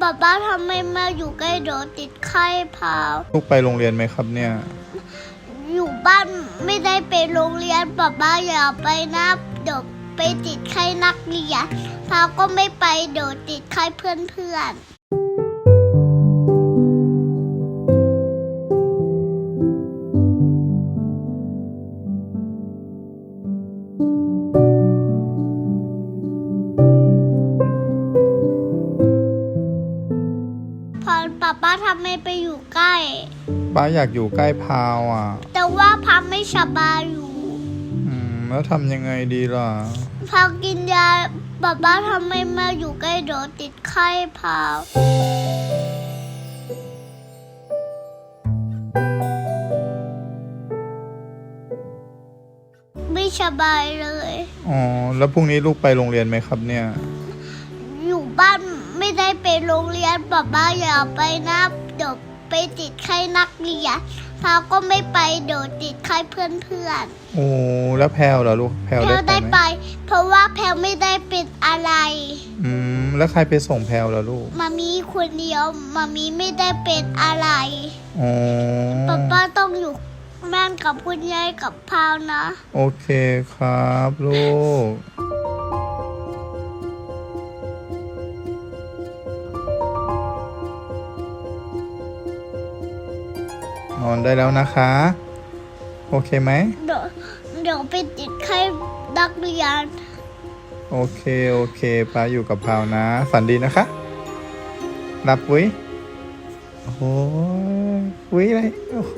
ป๊าป๊าทำไมมาอยู่ใกล้โดดติดไข้พาวลูกไปโรงเรียนไหมครับเนี่ย อยู่บ้านไม่ได้ไปโรงเรียนป๊าป๊าอย่าไปนะเดี๋ยวไปติดไข้นักเรียนพาวก็ไม่ไปเดี๋ยวติดไข้เพื่อนๆาป๊าทำไมไปอยู่ใกล้ ป้าอยากอยู่ใกล้พาวอะ แต่ว่าพาไม่สบายอยู่อืม แล้วทำยังไงดีล่ะ พากินยาป๊าป๊าทำไมมาอยู่ใกล้โดดติดไข้พาว ไม่สบายเลย อ๋อ แล้วพรุ่งนี้ลูกไปโรงเรียนไหมครับเนี่ยอยู่ บ้านไม่ได้ไปโรงเรียนป๊าป๊าอย่าไปนะเดี๋ยวไปติดไข้นักเรียนพาก็ไม่ไปเดี๋ยวติดไข้เพื่อนๆโอ้แล้วแพลวเหรอลูกแพลวแพลได้วไปได้ไหมไปเพราะว่าแพลวไม่ได้เป็นอะไร อืมแล้วใครไปส่งแพลวเหรอลูกมามีคนเดียวมามีไม่ได้เป็นอะไรอ๋อป๊าป้าต้องอยู่บ้านกับคุณยายกับพาวนะ โอเคครับลูก นอนได้แล้วนะคะ โอเคไหมเดี๋ยวเดี๋ยวไปติดไข้นักเรียนโอเค โอเคป้าอยู่กับพาวนะ ฝันดีนะคะหลับวิโอ้โหวิอะไรโอ้โห